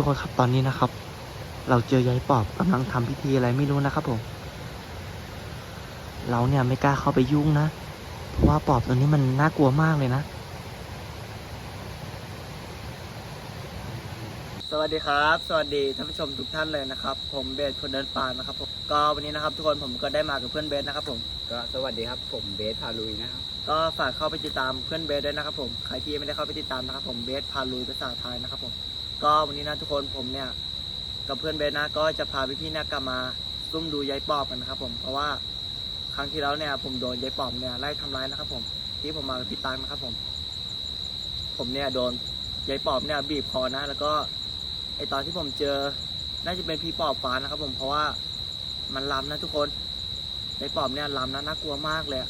ทุกคนครับตอนนี้นะครับ เราเจอยายปอบกำลังทำพิธีอะไรไม่รู้นะครับผม เราเนี่ยไม่กล้าเข้าไปยุ่งนะ เพราะว่าปอบตัวนี้มันน่ากลัวมากเลยนะ สวัสดีครับ สวัสดีท่านผู้ชมทุกท่านเลยนะครับ ผมเบสคนเดินป่านะครับผมก็วันนี้นะครับ ทุกคนผมก็ได้มากับเพื่อนเบสนะครับผมก็สวัสดีครับผมเบสพาลุยนะครับก็ฝากเข้าไปติดตามเพื่อนเบสด้วยนะครับผมใครที่ไม่ได้เข้าไปติดตามนะครับผมเบสพาลุยภาษาไทยนะครับผม ก็วันนี้นะทุกคนผมเนี่ยกับเพื่อนเบสนะก็จะพาพี่ๆเนี่ยกลับมาซุ่มดูยายปอบกันนะครับผมเพราะว่าครั้งที่แล้วเนี่ยผมโดนยายปอบเนี่ยไล่ทำร้ายนะครับผมที่ผมมากับพี่ตังนะครับผม ผมเนี่ยโดนยายปอบเนี่ยบีบคอนะ แล้วก็ไอตอนที่ผมเจอน่าจะเป็นพี่ปอบฟ้านะครับ ผมเพราะว่ามันล้ำนะทุกคนยายปอบเนี่ยล้ำนะน่ากลัวมากเลย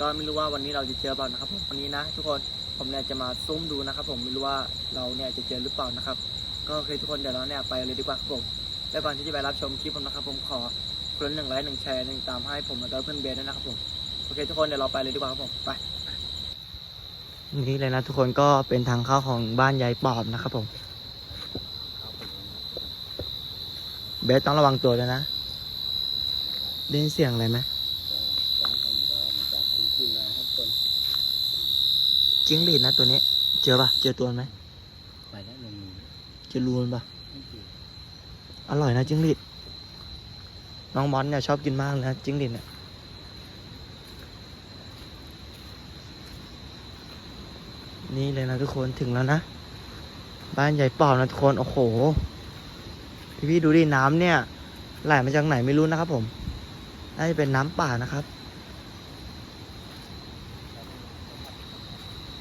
ก็ไม่รู้ว่าวันนี้เราจะเจอเปล่านะครับผมวันนี้นะ ทุกคน ผมเนี่ยจะมาซุ่มดูนะครับ ผมไม่รู้ว่าเราเนี่ยจะเจอหรือเปล่านะครับ ก็โอเคทุกคนเดี๋ยวเราเนี่ยไปเลยดีกว่าครับผมและก่อนที่จะไปรับชมคลิปผมนะครับ ผมขอคนหนึ่งไลค์หนึ่งแชร์หนึ่งตามให้ผมแล้วก็เพื่อนเบสด้วยนะครับผมโอเคทุกคนเดี๋ยวเราไปเลยดีกว่าครับผมไปนี่เลยนะ ทุกคนก็เป็นทางเข้าของบ้านยายปอบนะครับผมเบสต้องระวังตัวด้วยนะได้ยินเสียงอะไรไหม ก็ฟังผมก็มาจากคุณๆนะครับคน จิ้งหรีดนะตัวนี้ เจอปะเจอตัวมันไหมไปได้หนึ่งเจอรูมันปะไม่กี่อร่อยนะจิ้งหรีดน้องมอนเนี่ยชอบกินมากเลยนะจิ้งหรีดเนี่ยนี่เลยนะทุกคนถึงแล้วนะ บ้านใหญ่ปอบนะทุกคนโอ้โหพี่พี่ๆดูดิน้ำเนี่ยไหลมาจากไหนไม่รู้นะครับผมน่าจะเป็นน้ำป่านะครับ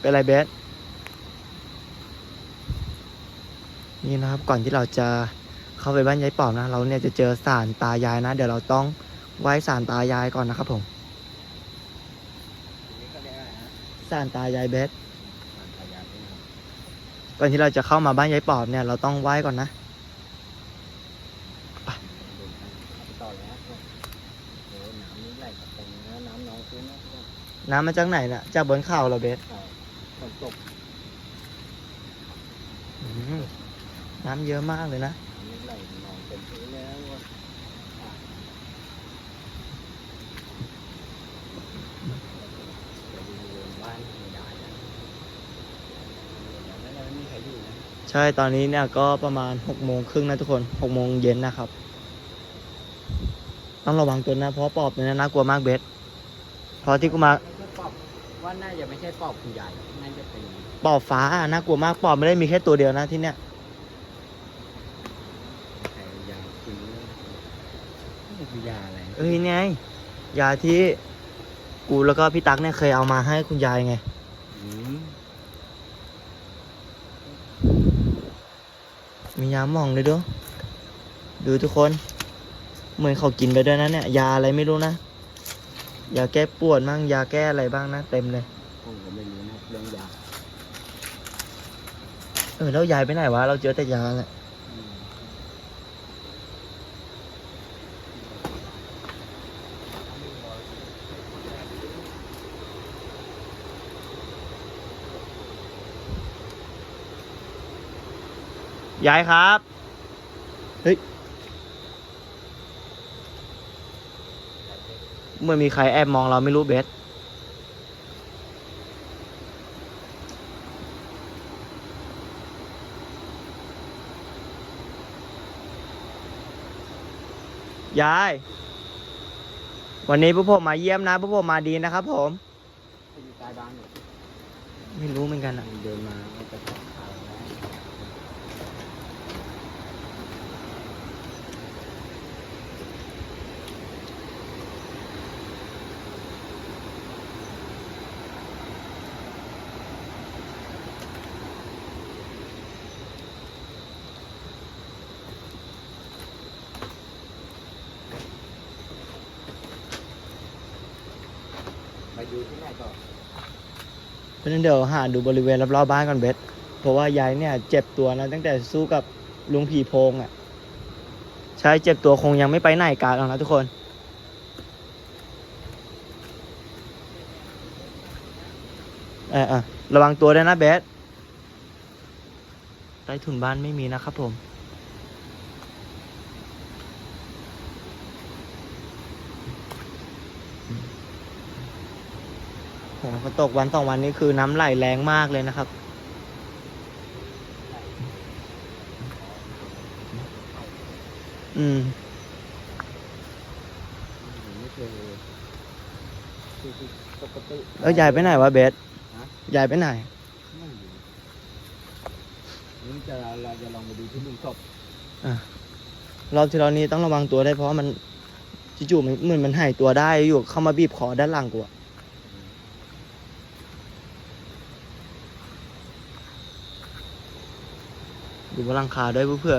เป็นไรเบสนี่นะครับก่อนที่เราจะเข้าไปบ้านยายปอบนะ เราเนี่ยจะเจอสารตายายนะ เดี๋ยวเราต้องไหว้สารตายายก่อนนะครับผมสารตายายเบสก่อนที่เราจะเข้ามาบ้านยายปอบเนี่ยเราต้องไหว้ก่อนนะน้ำมาจากไหนนะ่ะจากบนเขาเราเบส ตกอืมน้ำเยอะมากเลยนะน้ำนี่ไหลนองเต็มพื้นเลยนะทุกคนอะเดี๋ยวดูบ้านคุณยายนะเดี๋ยวนั้นไม่มีใครอยู่นะใช่ตอนนี้เนี่ยก็ประมาณหกโมงครึ่งนะทุกคนหกโมงเย็นนะครับ ต้องระวังตัวนะ เพราะปอบตัวนี้น่ากลัวมากเบสเพราะที่กูมาไม่ใช่ปอบ ว่าน่าจะไม่ใช่ปอบคุณยายน่าจะเป็นปอบฟ้าอะน่ากลัวมากปอบไม่ได้มีแค่ตัวเดียวนะที่เนี่ยแผลยาจริงเลยนี่คือยาอะไรเอ้ยเนี่ยยาที่กูแล้วก็พี่ตั๊กเนี่ยเคยเอามาให้คุณยายไง อืมมียาหม่องเลยด้วยดูทุกคน เหมือนเขากินไปด้วยนะเนี่ย ยาอะไรไม่รู้นะ ยาแก้ปวดบ้างยาแก้อะไรบ้างนะเต็มเลยผมก็ไม่รู้นะเรื่องยาเออแล้วยายไปไหนวะเราเจอแต่ยาแหละอืมยายครับ เฮ้ย เหมื่อนมีใครแอบมองเราไม่รู้เบสยาย วันนี้พวกผมมาเยี่ยมนะพวกผมมาดีนะครับผมอยู่ใต้บ้านเนี่ยไม่รู้เหมือนกันอะ เดินมาก็จะขอข่าวนะไปดูที่ไหนก่อน เพราะฉะ นั้นเดี๋ยวหาดูบริเวณรอบๆบ้านก่อนเบสเพราะว่ายายเนี่ยเจ็บตัวนะตั้งแต่สู้กับลุงผีโพงอะ ใช่เจ็บตัวคงยังไม่ไปไหนกาหรอกนะทุกคน เออเออระวังตัวด้วยนะเบสใต้ถุนบ้านไม่มีนะครับผม เโห ฝนตกวันสองวันนี้คือน้ำไหลแรงมากเลยนะครับ อืมไม่เคยคือคือปกติแล้วยายไปไหนวะเบสฮะยายไปไหนไม่อยู่นี่จะเราจะลองไปดูที่ลุงศพรอบที่เรานี้ต้องระวังตัวได้เพราะว่ามันจู่ๆมันเหมือนมันหายตัวได้อยู่เข้ามาบีบคอด้านหลังกูอะ อยู่บนหลังคาด้วยเพื่อ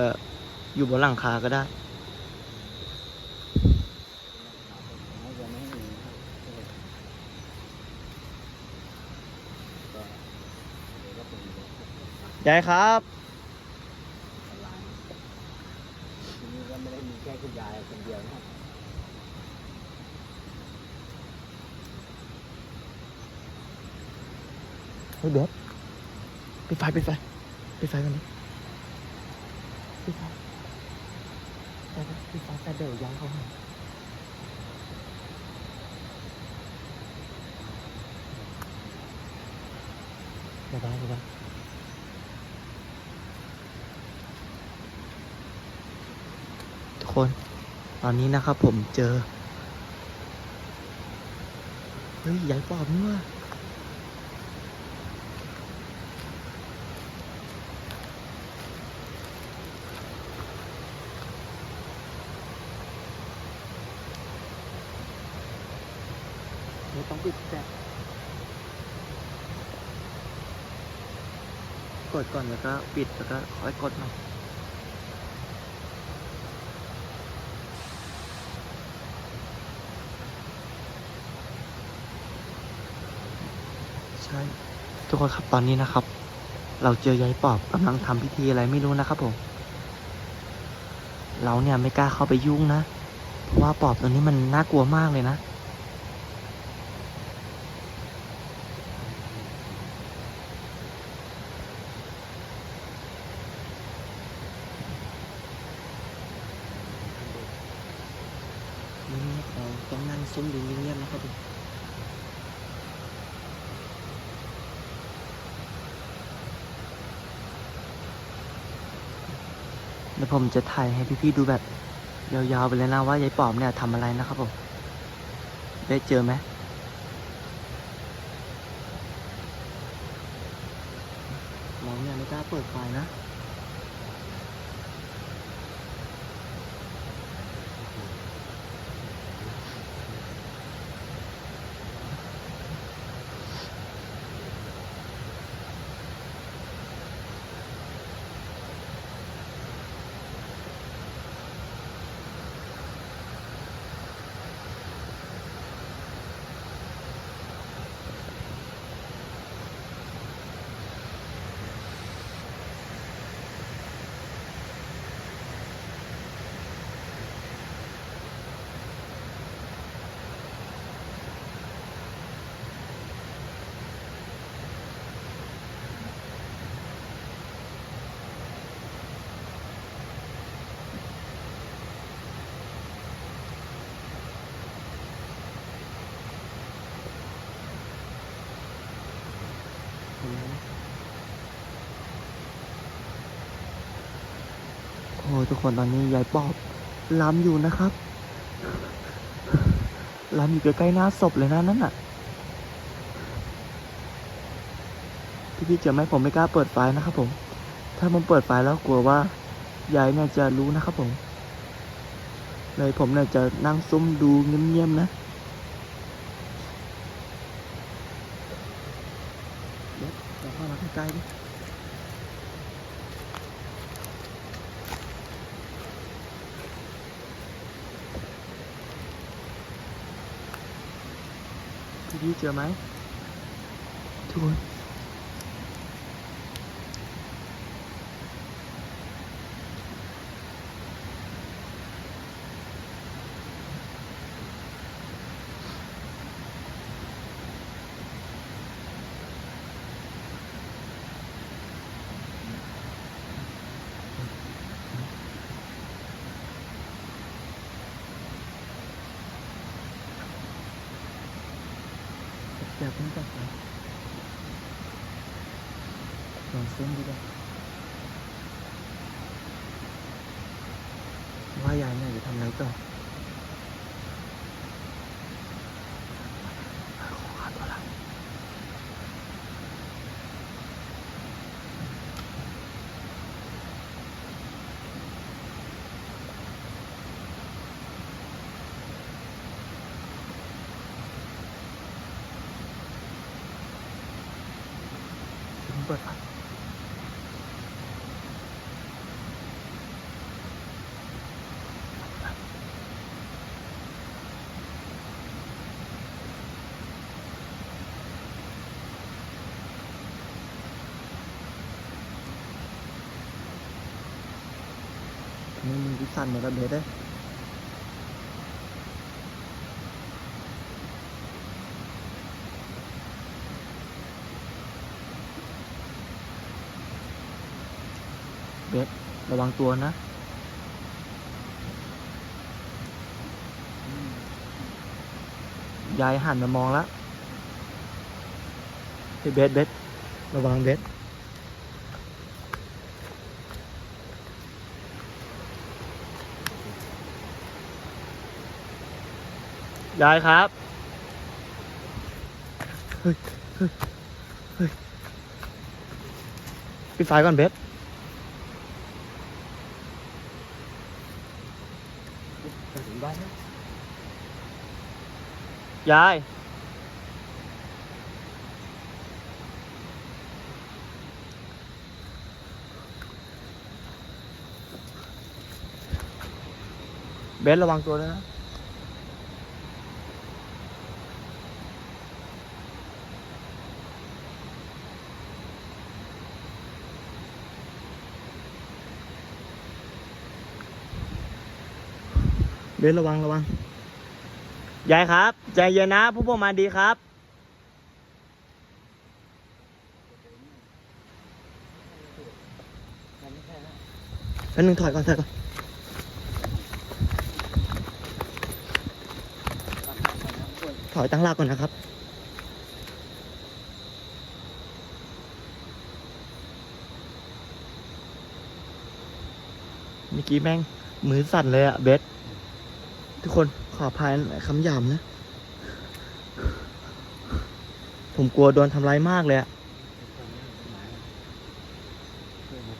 อยู่บนหลังคาก็ได้น่าจะไม่มีนะครับก็เดี๋ยวก็เป็นรถยายครับลายทีนี้ก็ไม่ได้มีแค่คุณยายคนเดียวนะครับเฮ้ยเบสปิดไฟปิดไฟปิดไฟกันดิปิดไฟแต่ว่า ปิดไฟแต่เดี๋ยวยายเขาหาเดี๋ยวได้เดี๋ยทุกคน ตอนนี้นะครับผมเจอ เฮ้ยยายปอบนี่ว่ะ ไม่ต้องปิดแฟลชกดก่อนแล้วก็ปิดแล้วก็ค่อยกดใหม่ใช่ทุกคนครับตอนนี้นะครับ เราเจอยายปอบกำลังทำพิธีอะไรไม่รู้นะครับผมเราเนี่ยไม่กล้าเข้าไปยุ่งนะ เพราะว่าปอบตัวนี้มันน่ากลัวมากเลยนะ นี่เราต้องนั่ง ซุ่มดูเงียบๆนะครับผมเดี๋ยวผมจะถ่ายให้พี่ๆดูแบบยาวๆไปเลยนะว่ายายปอบเนี่ยทำอะไรนะครับผม ได้เจอไหมเราเนี่ยไม่กล้าเปิดไฟนะ ทุกคนตอนนี้ยายปอบล้ำอยู่นะครับล้ำอยู่ใกล้ๆหน้าศพเลยนะนั่นน่ะพี่ๆเจอไหมผมไม่กล้าเปิดไฟนะครับผม ถ้าผมเปิดไฟแล้วกลัวว่ายายเนี่ยจะรู้นะครับผม เลยผมเนี่ยจะนั่งซุ่มดูเงียบๆนะเดี๋ยวเข้ามาใกล้ๆดิ พี่พี่เจอไหมทุกคน ลองซุ่มดูก่อนว่ายายเนี่ยจะทำอะไรต่อขอหาตัวหลังเพิ่งเปิดไฟ นี่มึงดิ สั่นหมดแล้วเบสเลยเบสระวังตัวนะยายหันมามองแล้วเฮ้เบสเบสระวังเบส ยายครับ เฮ้ย เฮ้ย เฮ้ย ปิดไฟก่อนเบสจะถึงบ้านแล้วยาย เบสระวังตัวด้วยนะ เบสระวังระวังยายครับ ใจเย็นนะผู้ผมมาดีครับมันไม่ใช่แป๊บนึงถอยก่อนถอยก่อนถอยตั้งหลักก่อนนะครับเมื่อกี้แม่งมือสั่นเลยอะเบส คนขออภัยคำหยาบนะ ผมกลัวโดนทำร้ายมากเลยอะเพื่อนมา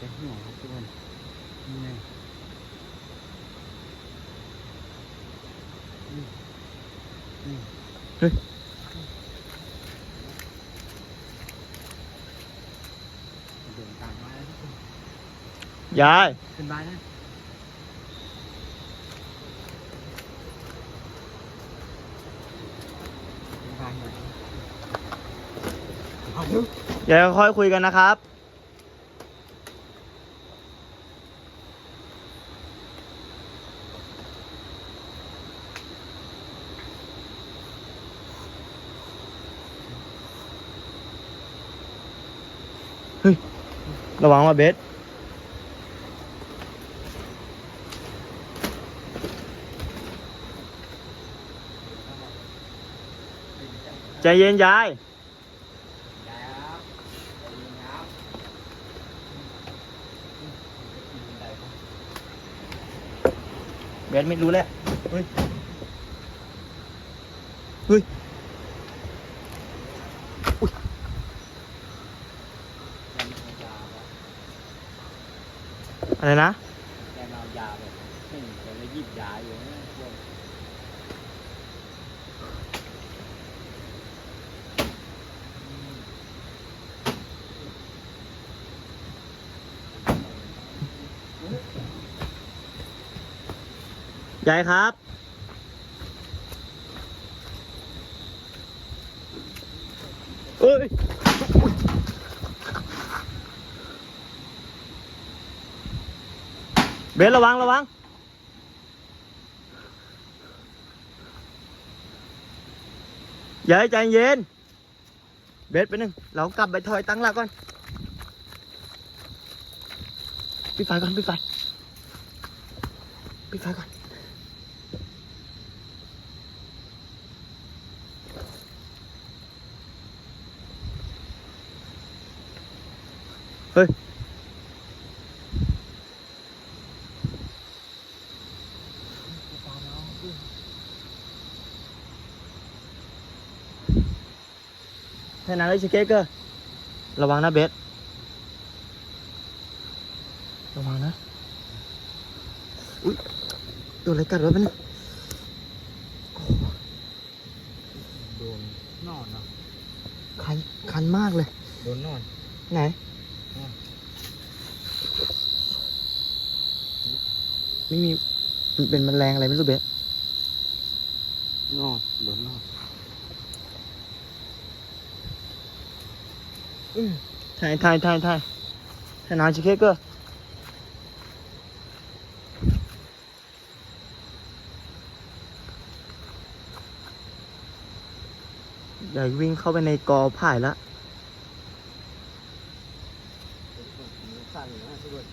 เฮ้ยยาย ขึ้นบ้านนะขึ้นบ้านหน่อยเอา ดี๋ยวค่อยคุยกันนะครับเฮ้ยระวังว่าเบสใจเย็นยาย ครับครับ เบนไม่รู้แล้วเฮ้ย เฮ้ยอะไรนะ แกเมายาแบบเห็นคนแล้วหยิบยาอยู่นะพวก ยายครับ เอ้ย เบสระวัง ระวัง ยายใจเย็น เบสไปหนึ่งเรากลับไปถอยตั้งหลักก่อนปิดไฟก่อนปิดไฟปิดไฟก่อน เฮ้ย แค่นั้นเลยชิเก้เกอร์ระวังนะเบส ระวังนะ อุ้ยโดนอะไรกัดวะมันโดนนอนเนาะคัน คันมากเลย โดนนอน ไหน อืม ไม่มีมันเป็นแมลงอะไรไม่รู้เบสนอนโดนนอนถ่ายถ่ายถ่ายถ่ายถ่ายนานชิเก้เกอร์ใหญ่วิ่งเข้าไปในกอไผ่ละสั่นนะทุกคน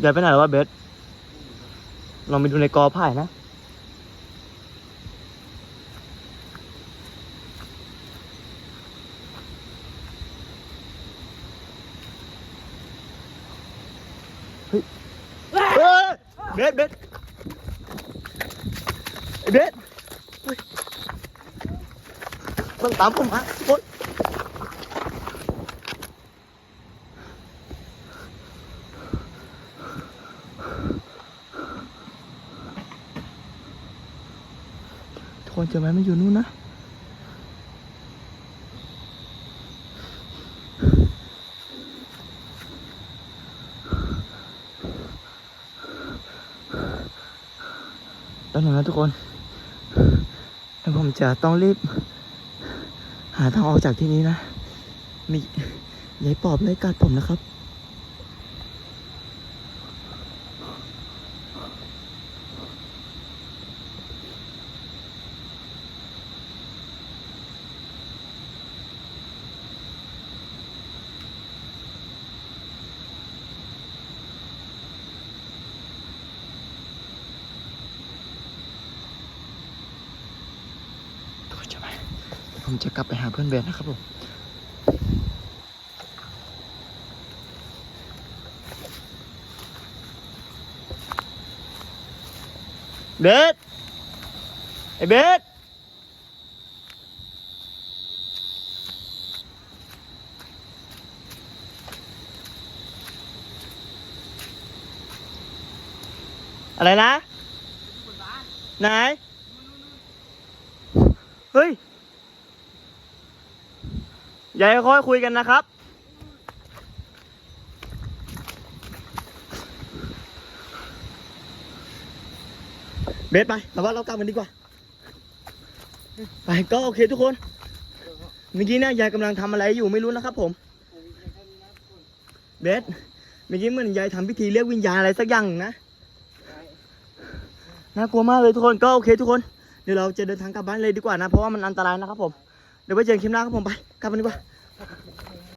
ใหญ่ไปไหนแล้ววะเบส ลองไปดูในกอไผ่นะ เฮ้ยเฮ้ยเบสเบสไอ้เบสเฮ้ยมันตามผมมาทุกคน คนเจอไหมมันอยู่นู่นนะแล้วหนึ่งนะทุกคนแล้วผมจะต้องรีบ หาทางออกจากที่นี้นะ มียายปอบไล่กัดผมนะครับ จะไหมผมจะกลับไปหาเพื่อนเบนนะครับผมเบสไอ้เบสอะไรนะไหน เฮ้ยยายค่อยคุยกันนะครับ เบสไปแต่ว่าเรากลับกันดีกว่า ไปก็โอเคทุกคน เมื่อกี้เนี่ยยายกำลังทำอะไรอยู่ไม่รู้นะครับผม เบสเมื่อกี้เหมือนยายทำพิธีเรียกวิญญาณอะไรสักอย่างนะ น่ากลัวมากเลยทุกคน ก็โอเคทุกคน ดี๋ยวเราจะเดินทางกลับบ้านเลยดีกว่านะ เพราะว่ามันอันตรายนะครับผม เดี๋ยวไปเจอกันคลิปหน้าครับผมไป กลับกันดีกว่า